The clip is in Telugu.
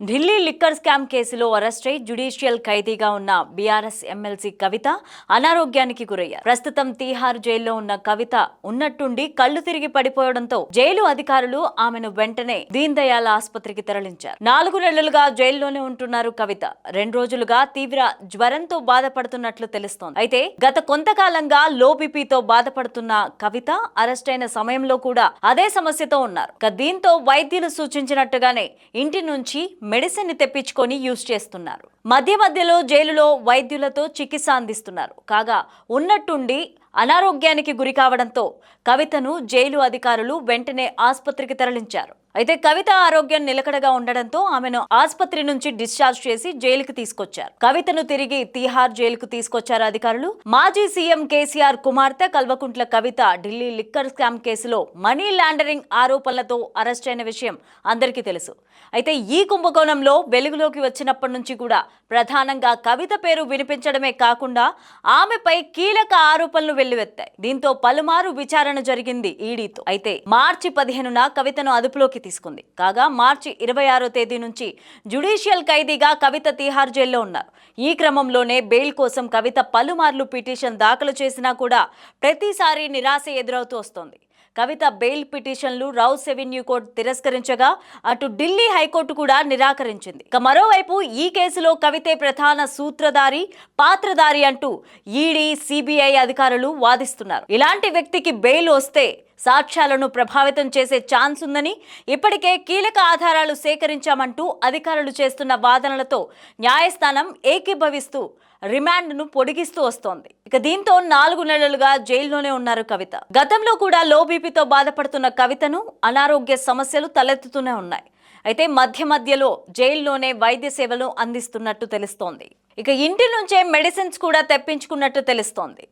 ఢిల్లీ లిక్కర్ స్కామ్ కేసులో అరెస్టై అయి జ్యుడిషియల్ ఖైదీగా ఉన్న బీఆర్ఎస్ ఎమ్మెల్సీ కవిత అనారోగ్యానికి గురయ్యారు. ప్రస్తుతం తీహార్ జైల్లో ఉన్న కవిత ఉన్నట్టుండి కళ్ళు తిరిగి పడిపోవడంతో జైలు అధికారులు ఆమెను వెంటనే దీన్ దయాళ్ ఆసుపత్రికి తరలించారు. నాలుగు నెలలుగా జైల్లోనే ఉంటున్నారు కవిత. రెండు రోజులుగా తీవ్ర జ్వరంతో బాధపడుతున్నట్లు తెలుస్తోంది. అయితే గత కొంతకాలంగా లో బీపీతో బాధపడుతున్న కవిత అరెస్ట్ అయిన సమయంలో కూడా అదే సమస్యతో ఉన్నారు. దీంతో వైద్యులు సూచించినట్టుగానే ఇంటి నుంచి మెడిసిన్ తెప్పించుకొని యూజ్ చేస్తున్నారు. మధ్య మధ్యలో జైలులో వైద్యులతో చికిత్స అందిస్తున్నారు. కాగా ఉన్నట్టుండి అనారోగ్యానికి గురి కావడంతో కవితను జైలు అధికారులు వెంటనే ఆసుపత్రికి తరలించారు. అయితే కవిత ఆరోగ్యం నిలకడగా ఉండడంతో ఆమెను ఆసుపత్రి నుంచి డిశ్చార్జ్ చేసి జైలుకు తీసుకొచ్చారు. కవితను తిరిగి తీహార్ జైలుకు తీసుకొచ్చారు అధికారులు. మాజీ సీఎం కేసీఆర్ కుమార్తె కల్వకుంట్ల కవిత ఢిల్లీ లిక్కర్ స్కామ్ కేసులో మనీ లాండరింగ్ ఆరోపణలతో అరెస్ట్ అయిన విషయం అందరికీ తెలుసు. అయితే ఈ కుంభకోణంలో వెలుగులోకి వచ్చినప్పటి నుంచి కూడా ప్రధానంగా కవిత పేరు వినిపించడమే కాకుండా ఆమెపై కీలక ఆరోపణలు వెల్లువెత్తాయి. దీంతో పలుమారు విచారణ జరిగింది ఈడీతో. అయితే మార్చి పదిహేనున కవితను అదుపులోకి తీసుకుంది. కాగా మార్చి ఇరవై ఆరో తేదీ నుంచి జ్యుడిషియల్ ఖైదీగా కవిత తీహార్ జైల్లో ఉన్నారు. ఈ క్రమంలోనే బెయిల్ కోసం కవిత పలుమార్లు పిటిషన్ దాఖలు చేసినా కూడా ప్రతిసారి నిరాశ ఎదురవుతూ వస్తోంది. కవిత బెయిల్ పిటిషన్లు రౌస్ రెవెన్యూ కోర్టు తిరస్కరించగా అటు ఢిల్లీ హైకోర్టు కూడా నిరాకరించింది. ఇక మరోవైపు ఈ కేసులో కవితే ప్రధాన సూత్రధారి పాత్రధారి అంటూ ఈడీ సిబిఐ అధికారులు వాదిస్తున్నారు. ఇలాంటి వ్యక్తికి బెయిల్ వస్తే సాక్ష్యాలను ప్రభావితం చేసే ఛాన్స్ ఉందని ఇప్పటికే కీలక ఆధారాలు సేకరించామంటూ అధికారులు చేస్తున్న వాదనలతో న్యాయస్థానం ఏకీభవిస్తూ రిమాండ్ను పొడిగిస్తూ వస్తోంది. ఇక దీంతో నాలుగు నెలలుగా జైల్లోనే ఉన్నారు కవిత. గతంలో కూడా లో బీపీతో బాధపడుతున్న కవితను అనారోగ్య సమస్యలు తలెత్తుతూనే ఉన్నాయి. అయితే మధ్య మధ్యలో జైల్లోనే వైద్య సేవలు అందిస్తున్నట్టు తెలుస్తోంది. ఇక ఇంటి నుంచే మెడిసిన్స్ కూడా తెప్పించుకున్నట్టు తెలుస్తోంది.